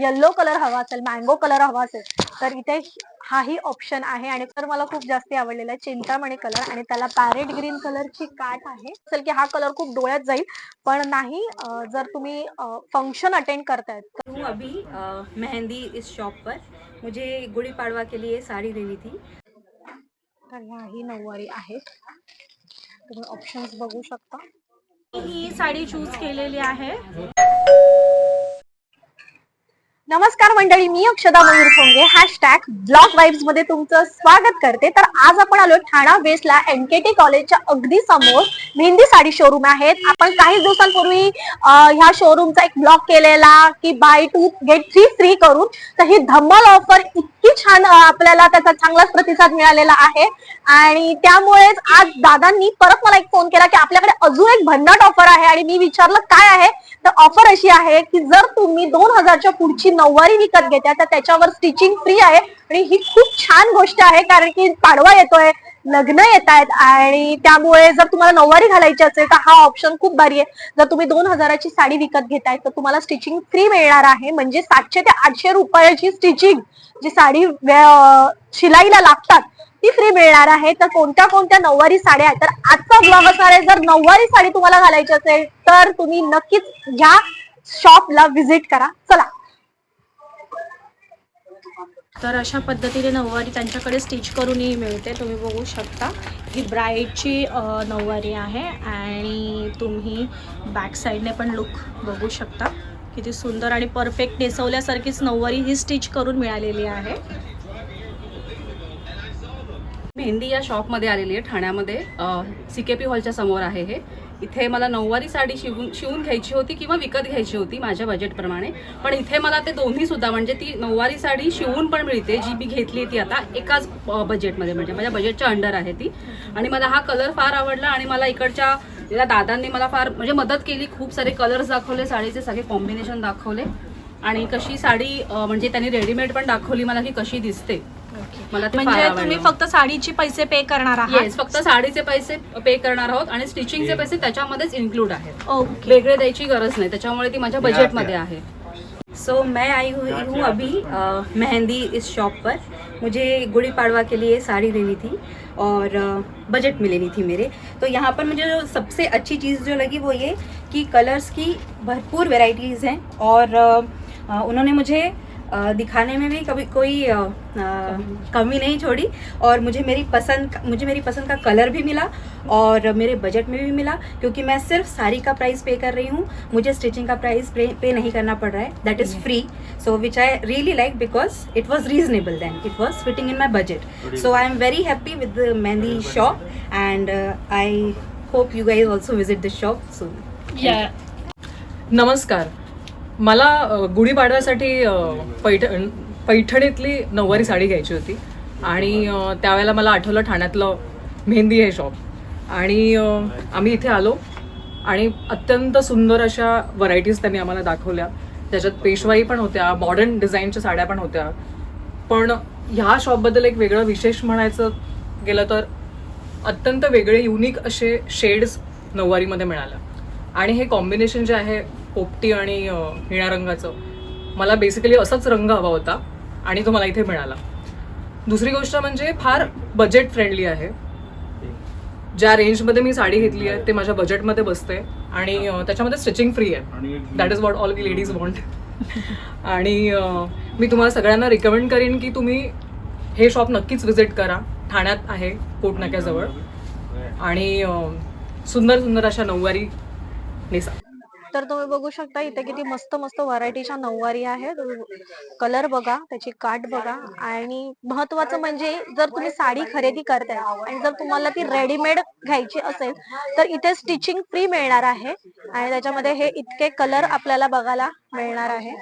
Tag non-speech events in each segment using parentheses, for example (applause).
Yellow colour हवा असेल mango colour हवा असेल तर इथे हाही ऑप्शन आहे. आणि तर मला खूप जास्ती आवडलेला आहे चिंतामणी कलर आणि त्याला पॅरेट ग्रीन कलरची काठ आहे. असेल की हा कलर खूप डोळ्यात जाईल. पण नाही जर तुम्ही फंक्शन अटेंड करतायत हूँ अभी मेहंदी इस शॉप पर. मुझे गुड़ी पाड़वा के लिए साड़ी लेनी थी. तर ह्याही नऊवारी आहेत तुम्ही ऑप्शन्स बघू शकता. ही साडी चूज केलेली आहे. नमस्कार मंडळी मी अक्षदा मयूर फोंगे हॅशटॅग ब्लॉग वाईब्समध्ये तुमचं स्वागत करते. तर आज आपण आलो ठाणा वेस्टला एनकेटी कॉलेजच्या अगदी समोर. मेहंदी साडी शोरूम आहेत. आपण काही दिवसांपूर्वी ह्या शोरूमचा एक ब्लॉग केलेला की buy two get three free करून. तर ही धम्मल ऑफर इतकी छान आपल्याला त्याचा चांगलाच प्रतिसाद मिळालेला आहे. आणि त्यामुळेच आज दादांनी परत मला एक फोन केला की आपल्याकडे अजून एक भन्नाट ऑफर आहे आणि मी विचारलं काय आहे? तर ऑफर अशी आहे की जर तुम्ही दोन हजारच्या पुढची नऊवारी विकत घेता तर त्याच्यावर स्टिचिंग फ्री आहे. आणि ही खूप छान गोष्ट आहे कारण की पाडवा येतोय लग्न येत आहेत आणि त्यामुळे जर तुम्हाला नऊवारी घालायची असेल तर हा ऑप्शन खूप भारी आहे. जर तुम्ही दोन हजाराची साडी विकत घेताय तर तुम्हाला स्टिचिंग फ्री मिळणार आहे. म्हणजे सातशे ते आठशे रुपयाची स्टिचिंग जी साडी शिलाईला लागतात ती फ्री मिळणार आहे. तर कोणत्या कोणत्या नऊवारी साड्या आहेत? तर आजचा ब्लॉग असणार आहे. जर नऊवारी साडी तुम्हाला घालायची असेल तर तुम्ही नक्कीच ह्या शॉपला व्हिजिट करा. चला. तर अशा पद्धतीने नऊवारी त्यांच्याकडे स्टिच करूनही मिळते. तुम्ही बघू शकता. ही ब्राईडची नऊवारी आहे. आणि तुम्ही बॅक साईडने पण लुक बघू शकता. किती सुंदर आणि परफेक्ट नेसवल्यासारखीच नऊवारी ही स्टिच करून मिळालेली आहे. मेहंदी या शॉपमध्ये आलेली आहे ठाण्यामध्ये. सी के पी हॉलच्या समोर आहे हे. इथे मला नऊवारी साडी शिवून शिवून घ्यायची होती किंवा विकत घ्यायची होती माझ्या बजेटप्रमाणे पण इथे मला ते दोन्ही सुद्धा म्हणजे ती नऊवारी साडी शिवून पण मिळते जी मी घेतली ती आता एकाच बजेटमध्ये म्हणजे माझ्या बजेटच्या अंडर आहे ती. आणि मला हा कलर फार आवडला आणि मला इकडच्या या दादांनी मला फार म्हणजे मदत केली. खूप सारे कलर्स दाखवले साडीचे सगळे कॉम्बिनेशन दाखवले. आणि कशी साडी म्हणजे त्यांनी रेडीमेड पण दाखवली मला की कशी दिसते. मला ते फार म्हणजे आवडलं. तुम्ही फक्त साडीचे पैसे पे करणार आहात? येस फक्त साडीचे पैसे पे करणार आहोत आणि स्टिचिंगचे पैसे त्याच्यामध्येच इन्क्लूड आहेत. ओके वेगळे द्यायची गरज नाही. त्याच्यामुळे ती माझ्या बजेटमध्ये आहे. सो मैं आई हुई हूँ अभी अ, मेहंदी इस शॉप पर. मुझे गुड़ी पाड़वा के लिए साड़ी लेनी थी और बजट में लेनी थी मेरे. तो यहाँ पर मुझे जो सबसे अच्छी चीज़ जो लगी वो ये कि कलर्स की भरपूर वेराइटीज़ हैं और अ, अ, उन्होंने मुझे अ, दिखाने में भी कभी कोई अ, कमी नहीं छोड़ी। और मुझे मेरी पसंद मुझे मेरी पसंद का कलर भी मिला और मेरे बजट में भी मिला क्योंकि मैं सिर्फ़ साड़ी का प्राइस पे कर रही हूँ। मुझे स्टिचिंग का प्राइस पे, पे नहीं करना पड़ रहा है। That is free so which I really like because it was reasonable then it was fitting in my budget so I am very happy with the mehndi shop and I hope you guys also visit this shop so नमस्कार मला गुढीपाडव्यासाठी पैठ पैठणीतली नऊवारी साडी घ्यायची होती. आणि त्यावेळेला मला आठवलं ठाण्यातलं मेहंदी हे शॉप आणि आम्ही इथे आलो. आणि अत्यंत सुंदर अशा व्हरायटीज त्यांनी आम्हाला दाखवल्या. त्याच्यात पेशवाई पण होत्या मॉडर्न डिझाईनच्या साड्या पण होत्या. पण ह्या शॉपबद्दल एक वेगळं विशेष म्हणायचं गेलं तर अत्यंत वेगळे युनिक असे शेड्स नऊवारीमध्ये मिळाल्या आणि हे कॉम्बिनेशन जे आहे पोपटी आणि निळ्या रंगाचं. मला बेसिकली असाच रंग हवा होता आणि तो मला इथे मिळाला. दुसरी गोष्ट म्हणजे फार बजेट फ्रेंडली आहे. ज्या रेंजमध्ये मी साडी घेतली आहे ते माझ्या बजेटमध्ये बसते आणि त्याच्यामध्ये स्टिचिंग फ्री आहे. That is what all we ladies want आणि मी तुम्हाला सगळ्यांना रिकमेंड करेन की तुम्ही हे शॉप नक्कीच विजिट करा. ठाण्यात आहे कोट नाक्याजवळ आणि सुंदर सुंदर अशा नऊवारी नेसा. तर तुम्ही बघू शकता इथे किती मस्त मस्त व्हरायटीच्या नऊवारी आहेत. कलर बघा त्याची काठ बघा आणि महत्वाचं म्हणजे जर तुम्ही साडी खरेदी करताय आणि जर तुम्हाला ती रेडीमेड घ्यायची असेल तर इथे स्टिचिंग फ्री मिळणार आहे. आणि त्याच्यामध्ये हे इतके कलर आपल्याला बघायला मिळणार आहे.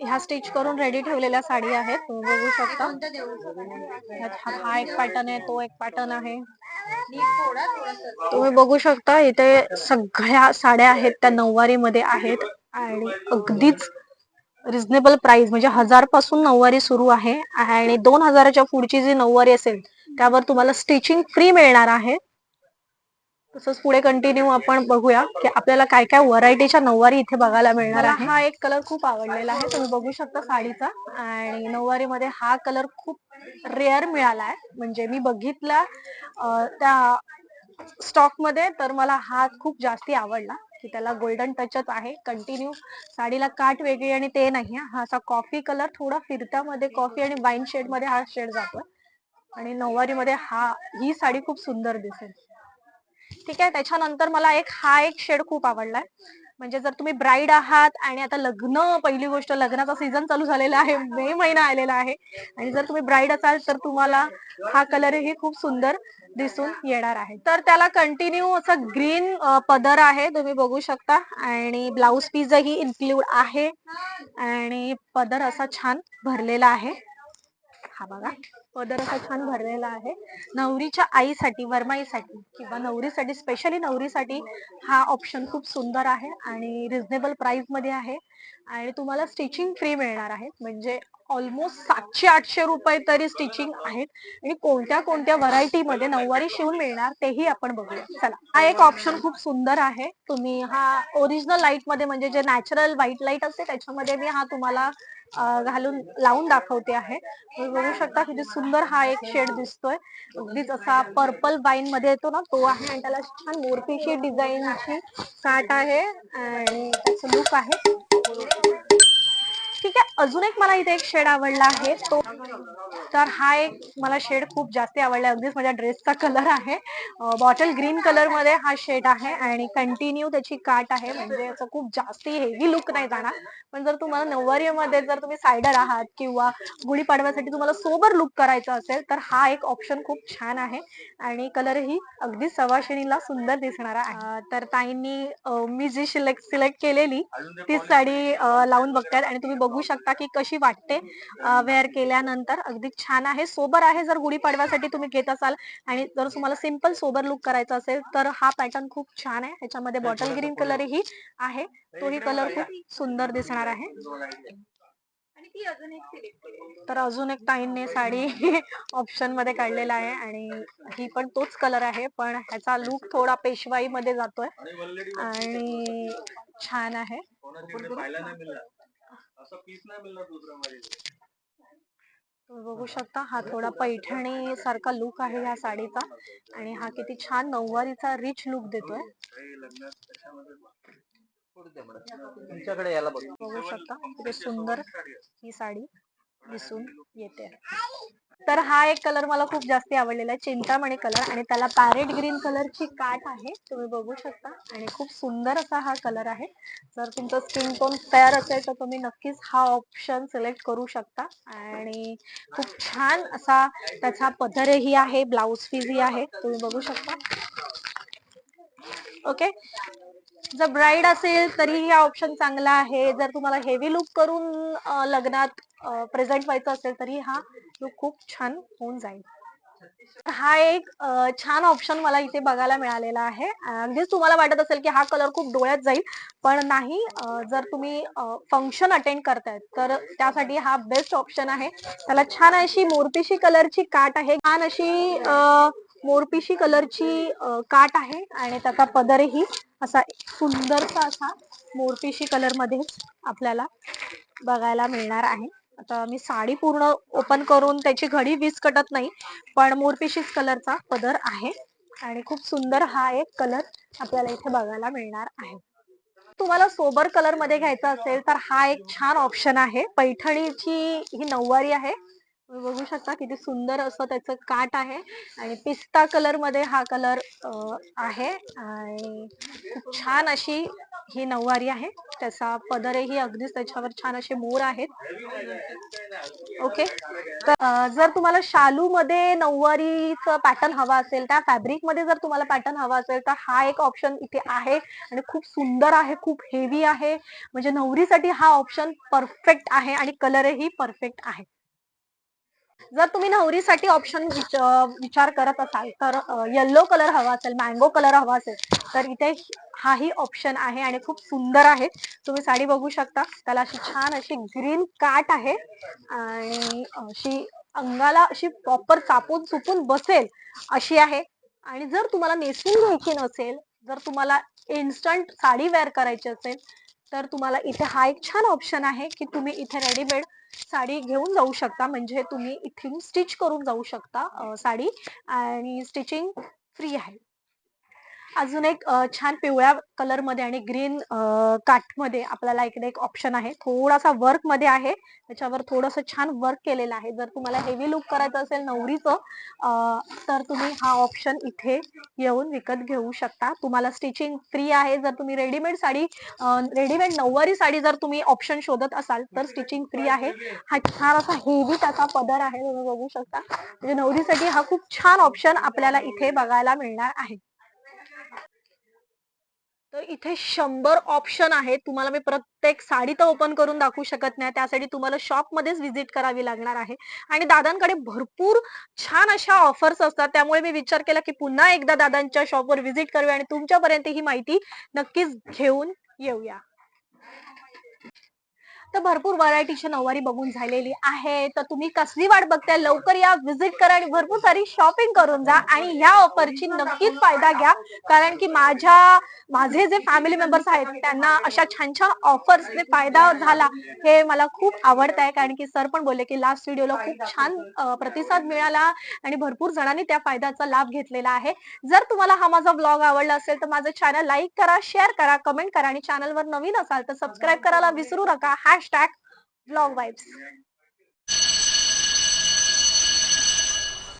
ह्या स्टिच करून रेडी ठेवलेल्या साडी आहेत. तुम्ही बघू शकता. हा हा एक पॅटर्न आहे तो एक पॅटर्न आहे. तुम्ही बघू शकता इथे सगळ्या साड्या आहेत त्या नऊवारी मध्ये आहेत. आणि अगदीच रिझनेबल प्राइस म्हणजे हजारपासून नऊवारी सुरू आहे. आणि दोन हजाराच्या पुढची जी नऊवारी असेल त्यावर तुम्हाला स्टिचिंग फ्री मिळणार आहे. तसंच पुढे कंटिन्यू आपण बघूया की आपल्याला काय काय व्हरायटीच्या नऊवारी इथे बघायला मिळणार आहे. हा एक कलर खूप आवडलेला आहे. तुम्ही बघू शकता साडीचा. आणि नऊवारी मध्ये हा कलर खूप रेअर मिळाला आहे. म्हणजे मी बघितला त्या स्टॉकमध्ये तर मला हा खूप जास्ती आवडला की त्याला गोल्डन टचच आहे. कंटिन्यू साडीला काठ वेगळी आणि ते नाही हा. असा कॉफी कलर थोडा फिरत्यामध्ये कॉफी आणि वाईन शेडमध्ये हा शेड जातोय. आणि नऊवारी मध्ये हा ही साडी खूप सुंदर दिसेल. ठीक आहे? त्याच्यानंतर मला एक हा एक शेड खूप आवडलाय. म्हणजे जर तुम्ही ब्राईड आहात आणि आता लग्न पहिली गोष्ट लग्नाचा सीझन चालू झालेला आहे मे महिना आलेला आहे आणि जर तुम्ही ब्राईड असाल तर तुम्हाला हा कलरही खूप सुंदर दिसून येणार आहे. तर त्याला कंटिन्यू असं ग्रीन पदर आहे तुम्ही बघू शकता. आणि ब्लाऊज पीसही इन्क्लूड आहे. आणि पदर असा छान भरलेला आहे. हा बघा. पदर असा छान भरलेला आहे. नवरीच्या आईसाठी वरमाईसाठी किंवा नवरीसाठी स्पेशली नवरीसाठी हा ऑप्शन खूप सुंदर आहे आणि रिझनेबल प्राइसमध्ये आहे. आणि तुम्हाला स्टिचिंग फ्री मिळणार आहे. म्हणजे ऑलमोस्ट सातशे आठशे रुपये तरी स्टिचिंग आहेत. आणि कोणत्या कोणत्या व्हरायटी मध्ये नऊवारी शिवून मिळणार तेही आपण बघूया. चला हा एक ऑप्शन खूप सुंदर आहे. तुम्ही हा ओरिजिनल लाइटमध्ये म्हणजे जे नॅचरल व्हाईट लाइट असते त्याच्यामध्ये मी हा तुम्हाला घालून लावून दाखवते आहे. तुम्ही बघू शकता किती सुंदर हा एक शेड दिसतोय. अगदीच असा पर्पल वाईन मध्ये येतो ना तो आहे आणि त्याला छान मोरपीशी डिझाईनची काट आहे. आणि त्याचं लुक आहे. ठीक आहे अजून एक मला इथे एक शेड आवडला आहे. तो तर हा एक मला शेड खूप जास्त आवडला अगदीच माझ्या ड्रेसचा कलर आहे. बॉटल ग्रीन कलरमध्ये हा शेड आहे आणि कंटिन्यू त्याची काट आहे. म्हणजे याचा खूप जास्ती हेवी लुक नाही जाणार. पण जर तुम्हाला नऊवारी मध्ये जर तुम्ही सायडर आहात किंवा गुढीपाडव्यासाठी तुम्हाला सोबर लुक करायचा असेल तर हा एक ऑप्शन खूप छान आहे. आणि कलरही अगदी सवाशिणीला सुंदर दिसणारा आहे. तर ताईंनी मी जी सिलेक्ट सिलेक्ट केलेली ती साडी लावून बघतात आणि तुम्ही बघू शकता की कशी वाटते वेअर केल्यानंतर. अगदी छान आहे. सोबर आहे जर गुढीपाडव्यासाठी तुम्ही घेत असाल आणि जर तुम्हाला सिंपल सोबर लुक करायचा असेल तर हा पॅटर्न खूप छान आहे. ह्याच्यामध्ये बॉटल ग्रीन कलर ही आहे. तोही कलर खूप सुंदर दिसणार आहे. तर अजून एक ताईंने साडी (laughs) ऑप्शनमध्ये काढलेला आहे आणि ही पण तोच कलर आहे पण ह्याचा लुक थोडा पेशवाई मध्ये जातोय. आणि छान आहे. तुम्ही बघू शकता हा थोडा पैठणी सारखा लुक आहे ह्या साडीचा. आणि हा किती छान नऊवारीचा रिच लुक देतोय. तुमच्याकडे बघ. बघू शकता किती सुंदर ही साडी दिसून येते. तर हा एक कलर मला खूप जास्त आवडलेला आहे. चिंतामणी कलर आणि त्याला पॅरेट ग्रीन कलरची काट आहे. तुम्ही बघू शकता. आणि खूप सुंदर असा हा कलर आहे. जर तुमचा स्किन टोन तयार असेल तर तुम्ही नक्कीच हा ऑप्शन सिलेक्ट करू शकता. आणि खूप छान असा त्याचा पदरही आहे ब्लाउज पीसही आहे. तुम्ही बघू शकता. ओके जर ब्राईड असेल तरीही हा ऑप्शन चांगला आहे. जर तुम्हाला हेवी लुक करून लग्नात प्रेझेंट व्हायचं असेल तरी हा तो खूप छान होऊन जाईल. हा एक छान ऑप्शन मला इथे बघायला मिळालेला आहे. अगदीच तुम्हाला वाटत असेल की हा कलर खूप डोळ्यात जाईल पण नाही जर तुम्ही फंक्शन अटेंड करतायत तर त्यासाठी हा बेस्ट ऑप्शन आहे. त्याला छान अशी मोरपिशी कलरची काट आहे छान अशी मोरपिशी कलरची काट आहे आणि त्याचा पदरही असा सुंदरसा असा मोरपिशी कलरमध्ये आपल्याला बघायला मिळणार आहे. आता मी साडी पूर्ण ओपन करून त्याची घडी विस्कटत नाही पण मोरपिशीच कलरचा पदर आहे. आणि खूप सुंदर हा एक कलर आपल्याला इथे बघायला मिळणार आहे. तुम्हाला सोबर कलरमध्ये घ्यायचा असेल तर हा एक छान ऑप्शन आहे. पैठणीची ही नऊवारी आहे. बघू शकता किती सुंदर असं त्याचं काट आहे. आणि पिस्ता कलरमध्ये हा कलर आहे. आणि खूप छान अशी ही नऊवारी आहे. त्याचा पदरही अगदीच त्याच्यावर छान असे मोर आहेत. ओके. तर जर तुम्हाला शालू मध्ये नऊवारीचं पॅटर्न हवा असेल त्या फॅब्रिकमध्ये जर तुम्हाला पॅटर्न हवा असेल तर हा एक ऑप्शन इथे आहे. आणि खूप सुंदर आहे खूप हेवी आहे. म्हणजे नवरीसाठी हा ऑप्शन परफेक्ट आहे आणि कलरही परफेक्ट आहे. जर तुम्ही नवरीसाठी ऑप्शन विचार करत असाल तर येल्लो कलर हवा असेल मँगो कलर हवा असेल तर इथे हाही ऑप्शन आहे आणि खूप सुंदर आहे. तुम्ही साडी बघू शकता. त्याला अशी छान अशी ग्रीन काट आहे आणि अशी अंगाला अशी प्रॉपर चापून चुपून बसेल अशी आहे. आणि जर तुम्हाला नेसून घ्यायची नसेल जर तुम्हाला इन्स्टंट साडी वेअर करायची असेल तर तुम्हाला इथे हा एक छान ऑप्शन आहे की तुम्ही इथे रेडीमेड साडी घेऊन जाऊ शकता. म्हणजे तुम्ही इथून स्टिच करून जाऊ शकता साडी. आणि स्टिचिंग फ्री आहे. अजून एक छान पिवळ्या कलरमध्ये आणि ग्रीन काठमध्ये आपल्याला इकडे एक ऑप्शन आहे. थोडासा वर्कमध्ये आहे. त्याच्यावर थोडस छान वर्क केलेलं आहे. जर तुम्हाला हेवी लुक करायचं असेल नवरीचं तर तुम्ही हा ऑप्शन इथे येऊन विकत घेऊ शकता. तुम्हाला स्टिचिंग फ्री आहे. जर तुम्ही रेडीमेड साडी रेडीमेड नऊवारी साडी जर तुम्ही ऑप्शन शोधत असाल तर स्टिचिंग फ्री आहे. हा छान असा हेवी त्याचा पदर आहे. तुम्ही बघू शकता. म्हणजे नवरीसाठी हा खूप छान ऑप्शन आपल्याला इथे बघायला मिळणार आहे. तर इथे शंभर ऑप्शन आहेत. तुम्हाला मी प्रत्येक साडी तर ओपन करून दाखवू शकत नाही. त्यासाठी तुम्हाला शॉपमध्येच व्हिजिट करावी लागणार आहे. आणि दादांकडे भरपूर छान अशा ऑफर्स असतात. त्यामुळे मी विचार केला की पुन्हा एकदा दादांच्या शॉपवर व्हिजिट करूया आणि तुमच्यापर्यंत ही माहिती नक्कीच घेऊन येऊया. तर भरपूर व्हरायटीची नऊवारी बघून झालेली आहे. तर तुम्ही कसली वाट बघताय लवकर या व्हिजिट करा आणि भरपूर सारी शॉपिंग करून जा आणि ह्या ऑफरची नक्कीच फायदा घ्या. कारण की माझ्या माझे जे फॅमिली मेंबर्स आहेत त्यांना अशा छान छान ऑफर्सने फायदा झाला हे मला खूप आवडत आहे कारण की सर पण बोलले की लास्ट व्हिडिओला खूप छान प्रतिसाद मिळाला आणि भरपूर जणांनी त्या फायद्याचा लाभ घेतलेला आहे. जर तुम्हाला हा माझा ब्लॉग आवडला असेल तर माझं चॅनल लाईक करा शेअर करा कमेंट करा आणि चॅनलवर नवीन असाल तर सबस्क्राईब करायला विसरू नका. Hashtag blog vibes